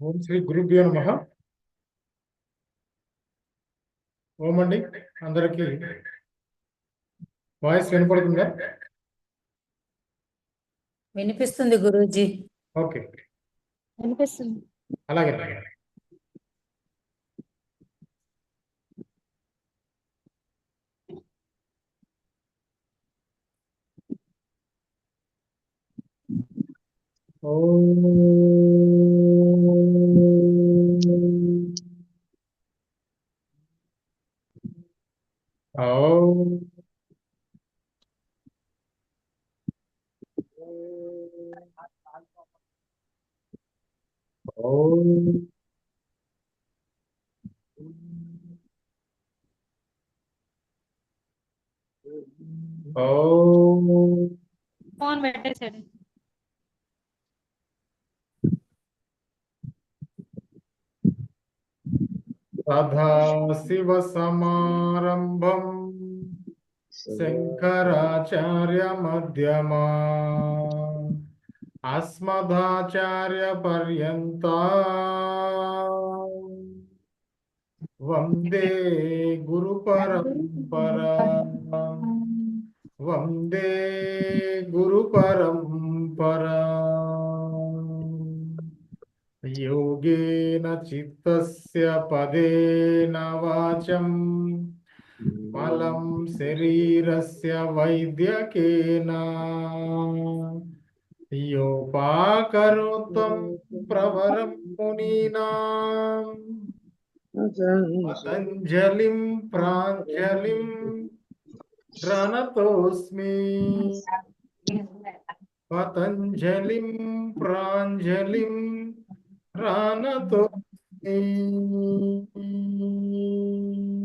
ఓం శ్రీ గురుభ్యో నమ. ఓం అండి అందరికి వాయిస్ వినపడుతుందా? వినిపిస్తుంది గురూజీ. ఓకే. వినిపిస్తుంది. అలాగే అలాగే. ఓం सदाशिवसमारम्भम् शङ्कराचार्यमध्यमा अस्मदाचार्यपर्यन्ता वंदे वंदे वंदे गुरुपरम्परा योगेन चित्तस्य पदेन वाचम् मलं शरीरस्य वैद्यकेन। योपाकरोत्वं प्रवरं मुनीनाम् पतञ्जलिं प्राञ्जलिं प्रणतोऽस्मि। पतञ्जलिं प्राञ्जलिं పతంజలిం ప్రాంజలిం ప్రణతోస్మి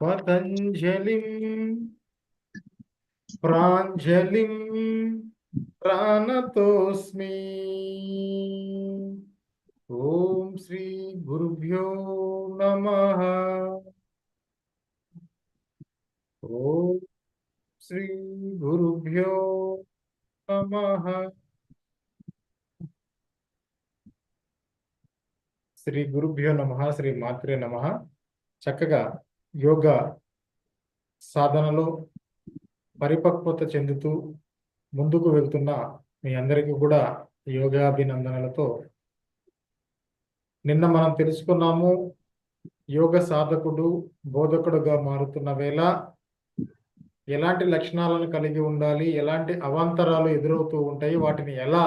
పతంజలిం ప్రాంజలిం ప్రాణతోస్మి ఓం శ్రీ గురుభ్యో నమ ఓం శ్రీ గురుభ్యో నమ శ్రీ గురుభ్యో నమ శ్రీ మాత్రే నమ. చక్కగా యోగ సాధనలో పరిపక్వత చెందుతూ ముందుకు వెళ్తున్న మీ అందరికీ కూడా యోగాభినందనలతో నిన్న మనం తెలుసుకున్నాము యోగ సాధకుడు బోధకుడుగా మారుతున్న వేళ ఎలాంటి లక్షణాలను కలిగి ఉండాలి ఎలాంటి అవాంతరాలు ఎదురవుతూ ఉంటాయి వాటిని ఎలా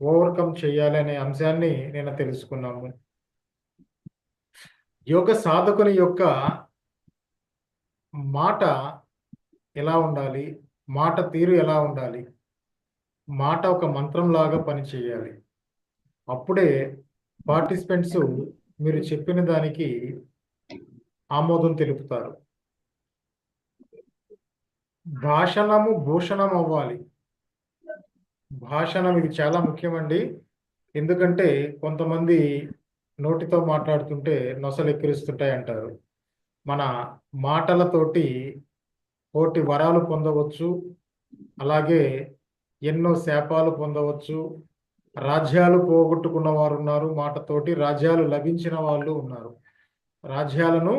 ఓవర్కమ్ చేయాలి అనే అంశాన్ని నేను తెలుసుకున్నాము. యోగ సాధకుని యొక్క మాట ఎలా ఉండాలి? మాట తీరు ఎలా ఉండాలి? మాట ఒక మంత్రంలాగా పనిచేయాలి. అప్పుడే పార్టిసిపెంట్స్ మీరు చెప్పిన దానికి ఆమోదం తెలుపుతారు. భాషణము భూషణం అవ్వాలి. భాషణం ఇది చాలా ముఖ్యమండి. ఎందుకంటే కొంతమంది నోటితో మాట్లాడుతుంటే నొసలు ఎక్కిరిస్తుంటాయి అంటారు. మన మాటలతోటి కోటి వరాలు పొందవచ్చు అలాగే ఎన్నో శాపాలు పొందవచ్చు రాజ్యాలు పోగొట్టుకున్న వారు ఉన్నారు మాటతోటి రాజ్యాలు లభించిన వాళ్ళు ఉన్నారు. రాజ్యాలను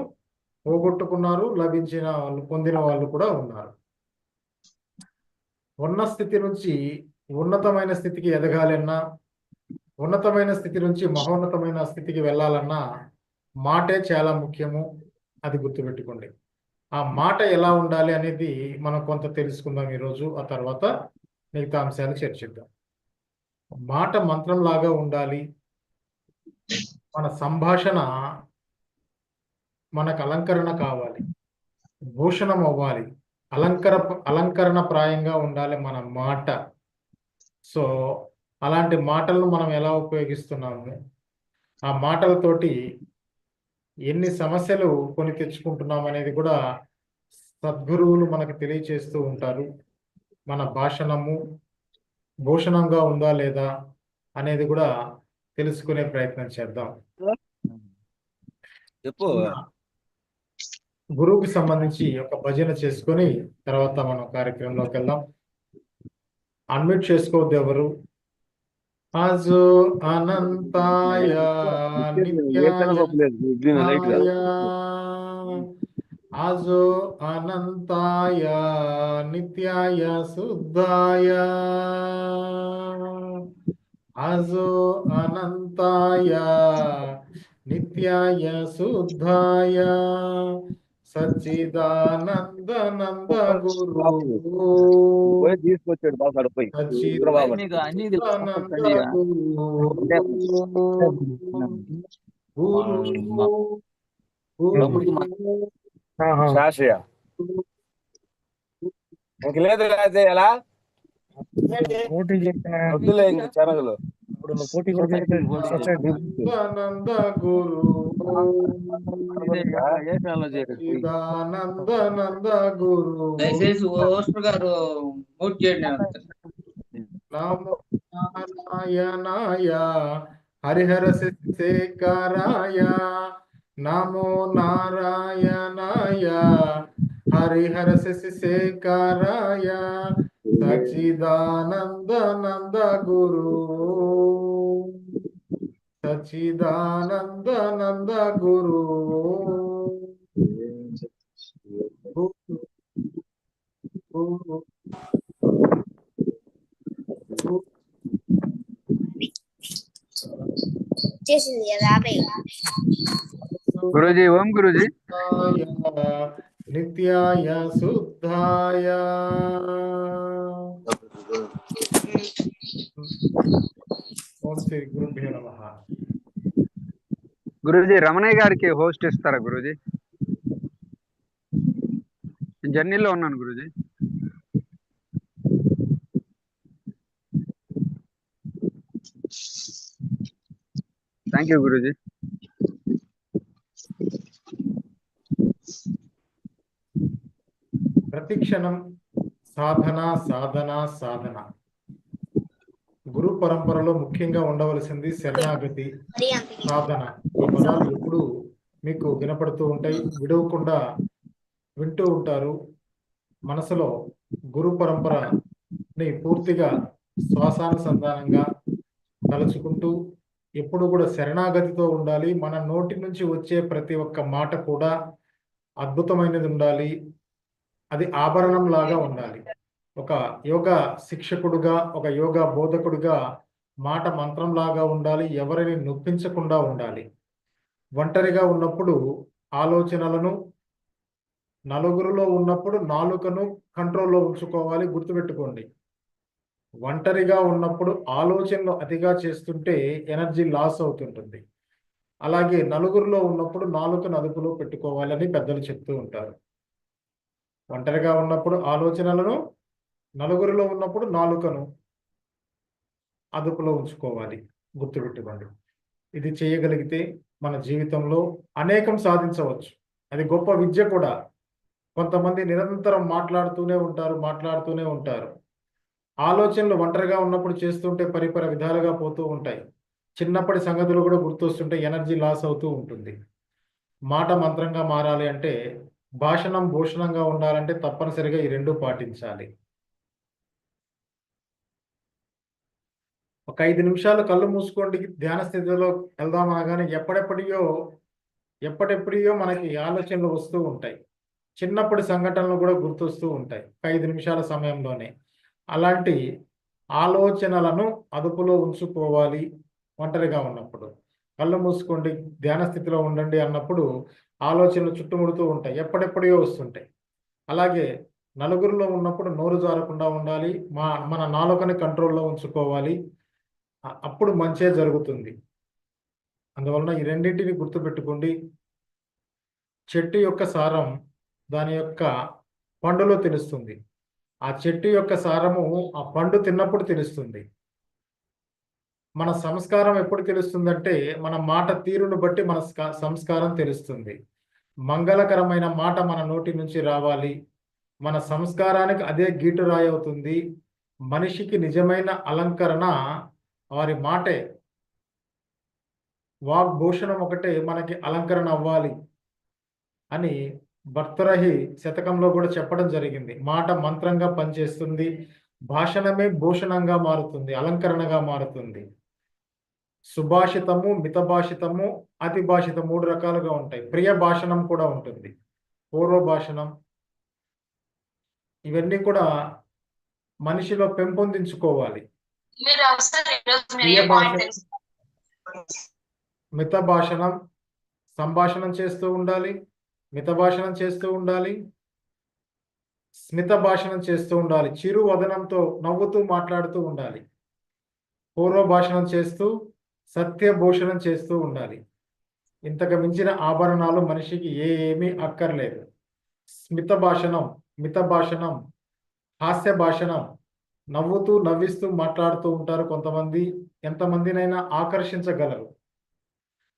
పోగొట్టుకున్నారు లభించిన వాళ్ళు పొందిన వాళ్ళు కూడా ఉన్నారు. ఉన్న స్థితి నుంచి ఉన్నతమైన స్థితికి ఎదగాలన్నా ఉన్నతమైన స్థితి నుంచి మహోన్నతమైన స్థితికి వెళ్ళాలన్నా మాటే చాలా ముఖ్యము. అది గుర్తుపెట్టుకోండి. ఆ మాట ఎలా ఉండాలి అనేది మనం కొంత తెలుసుకుందాం ఈరోజు. ఆ తర్వాత మిగతా అంశాలు చర్చిద్దాం. మాట మంత్రంలాగా ఉండాలి. మన సంభాషణ మనకు అలంకరణ కావాలి. భూషణం అవ్వాలి. అలంకర అలంకరణ ప్రాయంగా ఉండాలి మన మాట. సో అలాంటి మాటలను మనం ఎలా ఉపయోగిస్తున్నాము? ఆ మాటలతోటి ఎన్ని సమస్యలు కొని తెచ్చుకుంటున్నాం అనేది కూడా సద్గురువులు మనకు తెలియచేస్తూ ఉంటారు. మన భాషణము భూషణంగా ఉందా లేదా అనేది కూడా తెలుసుకునే ప్రయత్నం చేద్దాం. చెప్పు. గురువుకి సంబంధించి ఒక భజన చేసుకొని తర్వాత మనం కార్యక్రమంలోకి వెళ్దాం. అన్మ్యూట్ చేసుకోవద్దు ఎవరు. అజు అనంతాయ నిత్యాయ అజో అనంతాయ నిత్యాయ శుద్ధాయ. అజు అనంతాయ నిత్యాయ శుద్ధాయ. సచ్చిదానంద గురు తీసుకొచ్చాడు బాగా పోయి. సచ్చిదానంద నీకు అన్ని తెలుసు. గురు తమ్ముడికి శాస్త్రీయ. ఇంక లేదు ఎలా పోటీ చెప్పిన వద్దులే ఇంక చెరగలు. ఇప్పుడు పోటీ ఆనంద గురు గురు. దయచేసి ఓస్టర్ గారు మ్యూట్ చేయండి నమో నారాయణాయ హరిహర శేఖరాయ నమో నారాయణాయ హరిహర శేఖరాయ సచిదానందనంద గురు. సచిదానందనంద గురు. గురు గురూజీ ఓం గురూజీ. నిత్యాయ శుద్ధాయ. ఓం శ్రీ గురుభ్యో నమః. గురూజీ రమణయ్య గారికి హోస్ట్ ఇస్తారా గురూజీ? నేను జర్నీలో ఉన్నాను గురూజీ. Thank you Guruji. ప్రతి క్షణం సాధన సాధన సాధన. గురు పరంపరలో ముఖ్యంగా ఉండవలసింది శరణాగతి సాధన. పదాలు ఎప్పుడు మీకు వినపడుతూ ఉంటాయి విడవకుండా వింటూ ఉంటారు. మనసులో గురు పరంపరని పూర్తిగా శ్వాసానుసంధానంగా తలుచుకుంటూ ఎప్పుడు కూడా శరణాగతితో ఉండాలి. మన నోటి నుంచి వచ్చే ప్రతి ఒక్క మాట కూడా అద్భుతమైనది ఉండాలి. అది ఆభరణం లాగా ఉండాలి. ఒక యోగా శిక్షకుడుగా ఒక యోగా బోధకుడుగా మాట మంత్రంలాగా ఉండాలి. ఎవరిని నొప్పించకుండా ఉండాలి. ఒంటరిగా ఉన్నప్పుడు ఆలోచనలను నలుగురిలో ఉన్నప్పుడు నాలుకను కంట్రోల్లో ఉంచుకోవాలి గుర్తుపెట్టుకోండి. ఒంటరిగా ఉన్నప్పుడు ఆలోచనలు అతిగా చేస్తుంటే ఎనర్జీ లాస్ అవుతుంటుంది. అలాగే నలుగురిలో ఉన్నప్పుడు నాలుకను అదుపులో పెట్టుకోవాలని పెద్దలు చెప్తూ ఉంటారు. ఒంటరిగా ఉన్నప్పుడు ఆలోచనలను నలుగురిలో ఉన్నప్పుడు నాలుకను అదుపులో ఉంచుకోవాలి. గుర్తుపెట్టుకోండి. ఇది చేయగలిగితే మన జీవితంలో అనేకం సాధించవచ్చు. అది గొప్ప విద్య కూడా. కొంతమంది నిరంతరం మాట్లాడుతూనే ఉంటారు మాట్లాడుతూనే ఉంటారు. ఆలోచనలు ఒంటరిగా ఉన్నప్పుడు చేస్తుంటే పరిపర విధాలుగా పోతూ ఉంటాయి. చిన్నప్పటి సంగతులు కూడా గుర్తొస్తుంటే ఎనర్జీ లాస్ అవుతూ ఉంటుంది. మాట మంత్రంగా మారాలి అంటే భాషణం భూషణంగా ఉండాలంటే తప్పనిసరిగా ఈ రెండు పాటించాలి. ఒక ఐదు నిమిషాలు కళ్ళు మూసుకోండి ధ్యాన స్థితిలో వెళ్దాం అనగానే ఎప్పుడెప్పటియో ఎప్పటెప్పటియో మనకి ఆలోచనలు వస్తూ ఉంటాయి. చిన్నప్పుడు సంఘటనలు కూడా గుర్తొస్తూ ఉంటాయి ఒక ఐదు నిమిషాల సమయంలోనే. అలాంటి ఆలోచనలను అదుపులో ఉంచుకోవాలి ఒంటరిగా ఉన్నప్పుడు. కళ్ళు మూసుకోండి ధ్యాన స్థితిలో ఉండండి అన్నప్పుడు ఆలోచనలు చుట్టుముడుతూ ఉంటాయి ఎప్పటిెప్పుడో వస్తుంటాయి. అలాగే నలుగురిలో ఉన్నప్పుడు నోరు జారకుండా ఉండాలి మా మన నాలుకని కంట్రోల్లో ఉంచుకోవాలి అప్పుడు మంచే జరుగుతుంది. అందువలన ఈ రెండింటిని గుర్తుపెట్టుకోండి. చెట్టు యొక్క సారం దాని యొక్క పండులో తెలుస్తుంది. ఆ చెట్టు యొక్క సారము ఆ పండు తిన్నప్పుడు తెలుస్తుంది. మన సంస్కారం ఎప్పుడు తెలుస్తుందంటే మన మాట తీరును బట్టి మన సంస్కారం తెలుస్తుంది. మంగళకరమైన మాట మన నోటి నుంచి రావాలి. మన సంస్కారానికి అదే గీటురాయి అవుతుంది. మనిషికి నిజమైన అలంకరణ వారి మాటే. వాగ్భూషణం ఒకటే మనకి అలంకరణ అవ్వాలి అని భర్తరహి శతకంలో కూడా చెప్పడం జరిగింది. మాట మంత్రంగా పనిచేస్తుంది. భాషణమే భూషణంగా మారుతుంది అలంకరణగా మారుతుంది. సుభాషితము మితభాషితము అతిభాషితం మూడు రకాలుగా ఉంటాయి. ప్రియ భాషణం కూడా ఉంటుంది. పూర్వ భాషణం. ఇవన్నీ కూడా మనిషిలో పెంపొందించుకోవాలి. మీరు వస్తారు ఈరోజు మీరు ప్రియ ఏ భాష పాయింట్ తెలుసు మిత భాషణం సంభాషణం చేస్తూ ఉండాలి. మిత భాషణం చేస్తూ ఉండాలి. స్మిత భాషణం చేస్తూ ఉండాలి. చిరు వదనంతో నవ్వుతూ మాట్లాడుతూ ఉండాలి. పూర్వ భాషణం చేస్తూ సత్య భూషణం చేస్తూ ఉండాలి. ఇంతకు మించిన ఆభరణాలు మనిషికి ఏ ఏమీ అక్కర్లేదు. స్మిత భాషణం మిత భాషణం హాస్య భాషణం నవ్వుతూ నవ్విస్తూ మాట్లాడుతూ ఉంటారు కొంతమంది. ఎంతమందినైనా ఆకర్షించగలరు.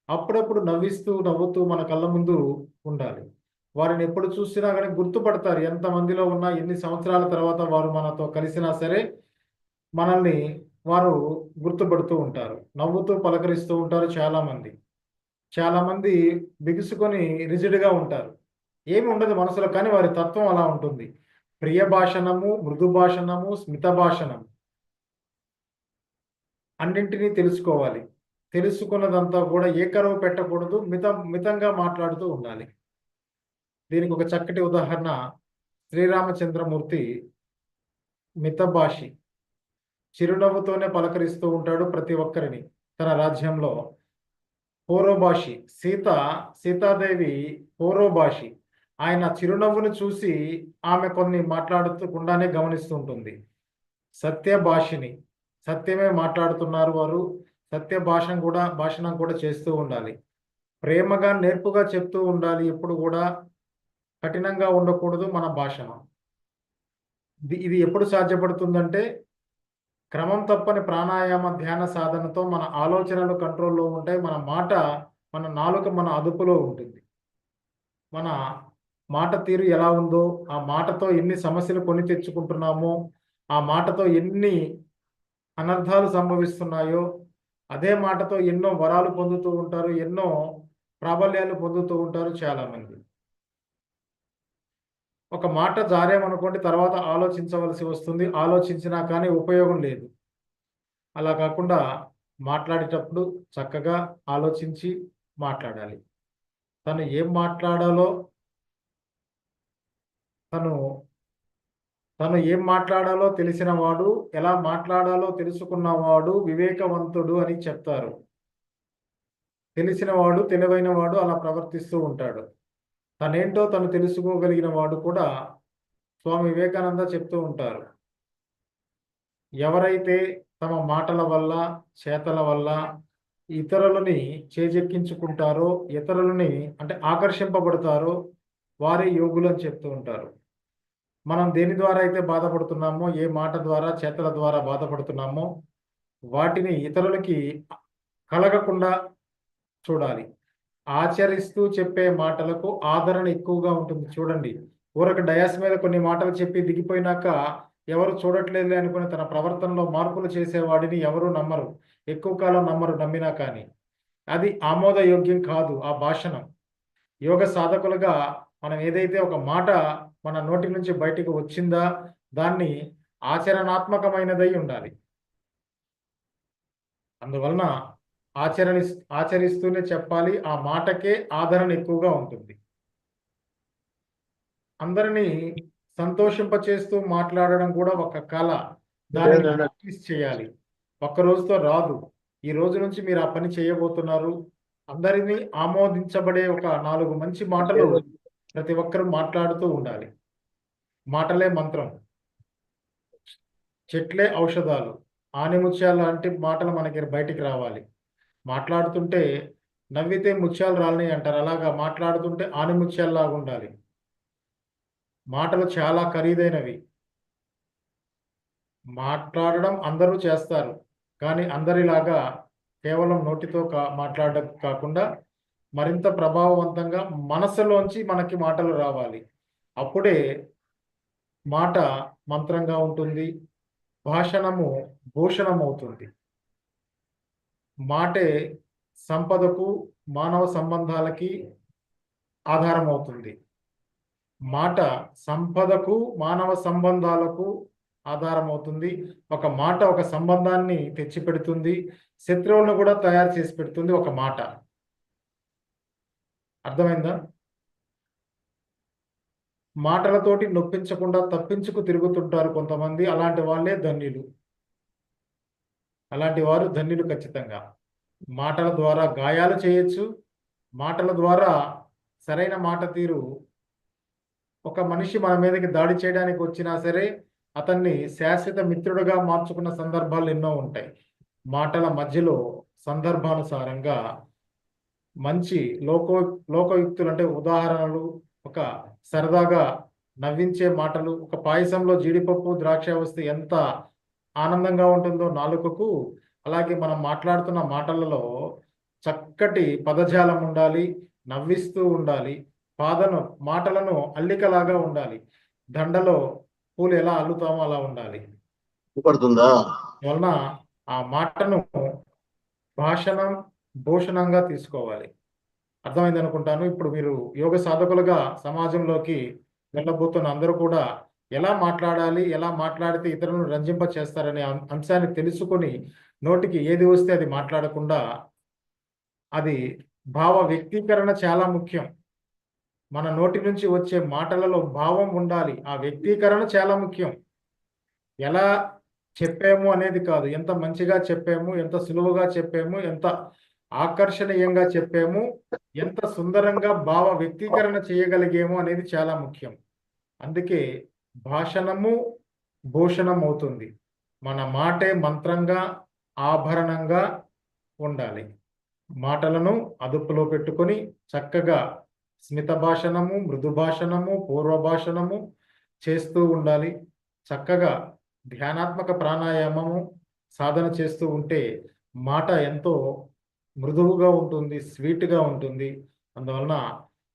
అప్పుడప్పుడు నవ్విస్తూ నవ్వుతూ మన కళ్ళ ముందు ఉండాలి. వారిని ఎప్పుడు చూసినా కానీ గుర్తుపడతారు. ఎంతమందిలో ఉన్నా ఎన్ని సంవత్సరాల తర్వాత వారు మనతో కలిసినా సరే మనల్ని వారు గుర్తుపడుతూ ఉంటారు. నవ్వుతూ పలకరిస్తూ ఉంటారు చాలామంది. చాలామంది బిగుసుకొని రిజిడ్గా ఉంటారు. ఏమి ఉండదు మనసులో కానీ వారి తత్వం అలా ఉంటుంది. ప్రియ భాషణము మృదు భాషణము స్మిత భాషణము. అన్నింటినీ తెలుసుకోవాలి. తెలుసుకున్నదంతా కూడా ఏకరవు పెట్టకూడదు మిత మితంగా మాట్లాడుతూ ఉండాలి. దీనికి ఒక చక్కటి ఉదాహరణ శ్రీరామచంద్రమూర్తి మితభాషి. చిరునవ్వుతోనే పలకరిస్తూ ఉంటాడు ప్రతి ఒక్కరిని. తన రాజ్యంలో పూర్వభాషి సీత సీతాదేవి పూర్వభాషి ఆయన చిరునవ్వును చూసి ఆమె కొన్ని మాట్లాడుతుండగానే గమనిస్తూ ఉంటుంది సత్యభాషిని సత్యమే మాట్లాడుతున్నారు వారు. సత్య భాషం కూడా భాషణం కూడా చేస్తూ ఉండాలి. ప్రేమగా నేర్పుగా చెప్తూ ఉండాలి. ఎప్పుడు కూడా కఠినంగా ఉండకూడదు మన భాషణం ఇది ఎప్పుడు సాధ్యపడుతుందంటే క్రమం తప్పని ప్రాణాయామ ధ్యాన సాధనతో మన ఆలోచనలు కంట్రోల్లో ఉంటాయి. మన మాట మన నాలుక మన అదుపులో ఉంటుంది. మన మాట తీరు ఎలా ఉందో ఆ మాటతో ఎన్ని సమస్యలు కొని తెచ్చుకుంటున్నామో ఆ మాటతో ఎన్ని అనర్థాలు సంభవిస్తున్నాయో అదే మాటతో ఎన్నో వరాలు పొందుతూ ఉంటారు ఎన్నో ప్రాబల్యాలు పొందుతూ ఉంటారు చాలా మంది ఒక మాట జారేమనుకోండి తర్వాత ఆలోచించవలసి వస్తుంది. ఆలోచించినా కానీ ఉపయోగం లేదు. అలా కాకుండా మాట్లాడేటప్పుడు చక్కగా ఆలోచించి మాట్లాడాలి. తను ఏం మాట్లాడాలో తను తను ఏం మాట్లాడాలో తెలిసినవాడు ఎలా మాట్లాడాలో తెలుసుకున్నవాడు వివేకవంతుడు అని చెప్తారు. తెలిసినవాడు తెలివైనవాడు తెలివైన వాడు అలా ప్రవర్తిస్తూ ఉంటాడు. తనేంటో తను తెలుసుకోగలిగిన వాడు కూడా స్వామి వివేకానంద చెప్తూ ఉంటారు. ఎవరైతే తమ మాటల వల్ల చేతల వల్ల ఇతరులని చేజెక్కించుకుంటారో ఇతరులని అంటే ఆకర్షింపబడతారో వారే యోగులు అని చెప్తూ ఉంటారు. మనం దేని ద్వారా అయితే బాధపడుతున్నామో ఏ మాట ద్వారా చేతల ద్వారా బాధపడుతున్నామో వాటిని ఇతరులకి కలగకుండా చూడాలి. ఆచరిస్తూ చెప్పే మాటలకు ఆదరణ ఎక్కువగా ఉంటుంది. చూడండి ఊరక డయాస్ మీద కొన్ని మాటలు చెప్పి దిగిపోయినాక ఎవరు చూడట్లేదు అనుకుని తన ప్రవర్తనలో మార్పులు చేసేవాడిని ఎవరు నమ్మరు. ఎక్కువ కాలం నమ్మరు నమ్మినా కానీ. అది ఆమోదయోగ్యం కాదు ఆ భాషణం యోగ సాధకులుగా మనం ఏదైతే ఒక మాట మన నోటి నుంచి బయటికి వచ్చిందా దాన్ని ఆచరణాత్మకమైనదై ఉండాలి. అందువలన ఆచరణ ఆచరిస్తూనే చెప్పాలి ఆ మాటకే ఆదరణ ఎక్కువగా ఉంటుంది. అందరినీ సంతోషింపచేస్తూ మాట్లాడడం కూడా ఒక కళ. దాన్ని ప్రాక్టీస్ చేయాలి. ఒక్క రోజుతో రాదు. ఈ రోజు నుంచి మీరు ఆ పని చేయబోతున్నారు. అందరినీ ఆమోదించబడే ఒక నాలుగు మంచి మాటలు ప్రతి ఒక్కరూ మాట్లాడుతూ ఉండాలి. మాటలే మంత్రం. చెట్లే ఔషధాలు. ఆనిముత్యాలు లాంటి మాటలు మనకి బయటికి రావాలి. మాట్లాడుతుంటే నవ్వితే ముత్యాలు రాలని అంటారు. అలాగా మాట్లాడుతుంటే ఆనిముత్యాల్లాగా ఉండాలి. మాటలు చాలా ఖరీదైనవి. మాట్లాడడం అందరూ చేస్తారు. కానీ అందరిలాగా కేవలం నోటితో కా మాట్లాడడం కాకుండా మరింత ప్రభావవంతంగా మనసులోంచి మనకి మాటలు రావాలి. అప్పుడే మాట మంత్రంగా ఉంటుంది భాషణము భూషణం అవుతుంది మాటే సంపదకు మానవ సంబంధాలకి ఆధారం అవుతుంది మాట సంపదకు మానవ సంబంధాలకు ఆధారం అవుతుంది ఒక మాట ఒక సంబంధాన్ని తెచ్చిపెడుతుంది. శత్రువులను కూడా తయారు చేసి పెడుతుంది ఒక మాట. అర్థమైందా? మాటలతోటి నొప్పించకుండా తప్పించుకు తిరుగుతుంటారు కొంతమంది. అలాంటి వాళ్ళే ధన్యులు. అలాంటి వారు ధన్యులు ఖచ్చితంగా. మాటల ద్వారా గాయాలు చేయొచ్చు. మాటల ద్వారా సరైన మాట తీరు. ఒక మనిషి మన మీదకి దాడి చేయడానికి వచ్చినా సరే అతన్ని శాశ్వత మిత్రుడుగా మార్చుకున్న సందర్భాలు ఎన్నో ఉంటాయి. మాటల మధ్యలో సందర్భానుసారంగా మంచి లోకో లోకయుక్తులు అంటే ఉదాహరణలు ఒక సరదాగా నవ్వించే మాటలు ఒక పాయసంలో జీడిపప్పు ద్రాక్ష వస్తే ఎంత ఆనందంగా ఉంటుందో నాలుకకు. అలాగే మనం మాట్లాడుతున్న మాటలలో చక్కటి పదజాలం ఉండాలి నవ్విస్తూ ఉండాలి పాదను మాటలను అల్లికలాగా ఉండాలి దండలో పూలు ఎలా అల్లుతామో అలా ఉండాలి. పడుతుందా వలన ఆ మాటను భాషణం భూషణంగా తీసుకోవాలి. అర్థమైంది అనుకుంటాను. ఇప్పుడు మీరు యోగ సాధకులుగా సమాజంలోకి వెళ్ళబోతున్న అందరూ కూడా ఎలా మాట్లాడాలి ఎలా మాట్లాడితే ఇతరులను రంజింప చేస్తారనే అంశాన్ని తెలుసుకొని నోటికి ఏది వస్తే అది మాట్లాడకుండా అది భావ వ్యక్తీకరణ చాలా ముఖ్యం. మన నోటి నుంచి వచ్చే మాటలలో భావం ఉండాలి. ఆ వ్యక్తీకరణ చాలా ముఖ్యం. ఎలా చెప్పాము అనేది కాదు. ఎంత మంచిగా చెప్పాము ఎంత సులువుగా చెప్పాము ఎంత ఆకర్షణీయంగా చెప్పాము. ఎంత సుందరంగా భావ వ్యక్తీకరణ చేయగలిగేమో అనేది చాలా ముఖ్యం. అందుకే భాషణము భూషణం అవుతుంది మన మాటే మంత్రంగా ఆభరణంగా ఉండాలి. మాటలను అదుపులో పెట్టుకొని చక్కగా స్మిత భాషణము మృదు భాషణము పూర్వ భాషణము చేస్తూ ఉండాలి. చక్కగా ధ్యానాత్మక ప్రాణాయామము సాధన చేస్తూ ఉంటే మాట ఎంతో మృదువుగా ఉంటుంది స్వీట్గా ఉంటుంది. అందువలన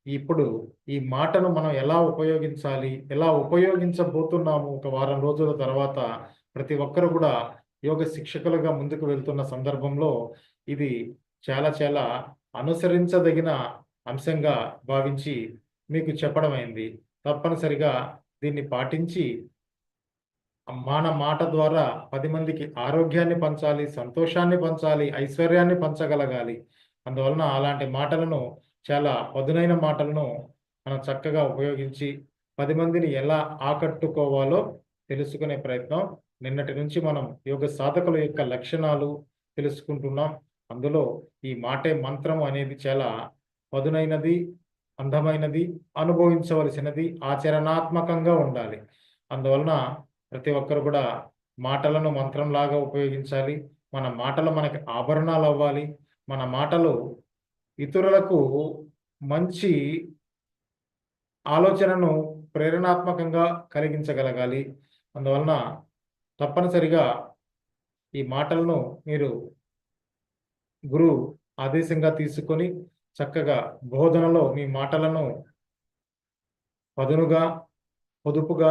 ఇప్పుడు ఈ మాటను మనం ఎలా ఉపయోగించాలి ఎలా ఉపయోగించబోతున్నాము ఒక వారం రోజుల తర్వాత ప్రతి ఒక్కరు కూడా యోగ శిక్షకులుగా ముందుకు వెళ్తున్న సందర్భంలో ఇది చాలా చాలా అనుసరించదగిన అంశంగా భావించి మీకు చెప్పడం అయింది తప్పనిసరిగా దీన్ని పాటించి మన మాట ద్వారా పది మందికి ఆరోగ్యాన్ని పంచాలి సంతోషాన్ని పంచాలి ఐశ్వర్యాన్ని పంచగలగాలి. అందువలన అలాంటి మాటలను చాలా పదునైన మాటలను మనం చక్కగా ఉపయోగించి పది మందిని ఎలా ఆకట్టుకోవాలో తెలుసుకునే ప్రయత్నం. నిన్నటి నుంచి మనం యోగ సాధకుల యొక్క లక్షణాలు తెలుసుకుంటున్నాం. అందులో ఈ మాటే మంత్రం అనేది చాలా పదునైనది అందమైనది అనుభవించవలసినది ఆచరణాత్మకంగా ఉండాలి. అందువలన ప్రతి ఒక్కరు కూడా మాటలను మంత్రంలాగా ఉపయోగించాలి. మన మాటలు మనకి ఆభరణాలు అవ్వాలి. మన మాటలు ఇతరులకు మంచి ఆలోచనను ప్రేరణాత్మకంగా కలిగించగలగాలి. అందువలన తప్పనిసరిగా ఈ మాటలను మీరు గురు ఆదేశంగా తీసుకొని చక్కగా బోధనలో మీ మాటలను పదునుగా పొదుపుగా